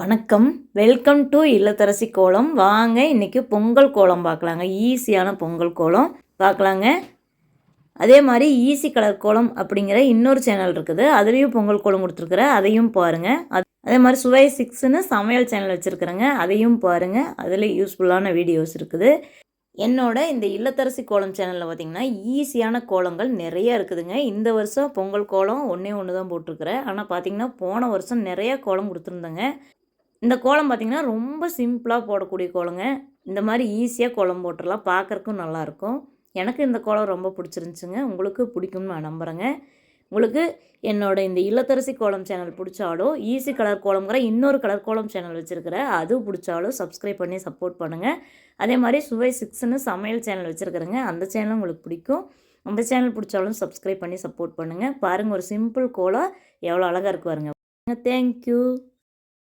வணக்கம். Welcome to இல்லத்தரசி கோலம். வாங்க இன்றைக்கி பொங்கல் கோலம் பார்க்கலாங்க. ஈஸியான பொங்கல் கோலம் பார்க்கலாங்க. அதே மாதிரி ஈஸி கலர் கோலம் அப்படிங்கிற இன்னொரு சேனல் இருக்குது. அதுலேயும் பொங்கல் கோலம் கொடுத்துருக்குறேன் அதையும் பாருங்கள் அது அதே மாதிரி சுவை சிக்ஸ்னு சமையல் சேனல் வச்சுருக்குறேங்க. அதையும் பாருங்கள் அதில் யூஸ்ஃபுல்லான வீடியோஸ் இருக்குது. என்னோட இந்த இல்லத்தரசி கோலம் சேனலில் பார்த்திங்கன்னா ஈஸியான கோலங்கள் நிறைய இருக்குதுங்க. இந்த வருஷம் பொங்கல் கோலம் ஒன்றே ஒன்று தான் போட்டிருக்கிறேன். ஆனால் பார்த்திங்கன்னா போன வருஷம் நிறையா கோலம் கொடுத்துருந்தேங்க. இந்த கோலம் பார்த்திங்கன்னா ரொம்ப சிம்பிளாக போடக்கூடிய கோலங்க. இந்த மாதிரி ஈஸியாக கோலம் போட்டுடலாம் பார்க்குறக்கும் நல்லாயிருக்கும். எனக்கு இந்த கோலம் ரொம்ப பிடிச்சிருந்துச்சுங்க. உங்களுக்கு பிடிக்கும்னு நான் நம்புகிறேங்க உங்களுக்கு என்னோட இந்த இல்லத்தரசி கோலம் சேனல் பிடிச்சாலோ ஈஸி கலர் கோலம்ங்கிற இன்னொரு கலர் கோலம் சேனல் வச்சுருக்கிறேன் அது பிடிச்சாலும் சப்ஸ்கிரைப் பண்ணி சப்போர்ட் பண்ணுங்கள் அதே மாதிரி சுவை சிக்ஸ்னு சமையல் சேனல் வச்சுருக்குறேங்க. அந்த சேனலும் உங்களுக்கு பிடிக்கும். அந்த சேனல் பிடிச்சாலும் சப்ஸ்கிரைப் பண்ணி சப்போர்ட் பண்ணுங்கள் பாருங்கள் ஒரு சிம்பிள் கோலம் எவ்வளோ அழகாக இருக்கு பாருங்க. தேங்க்யூ.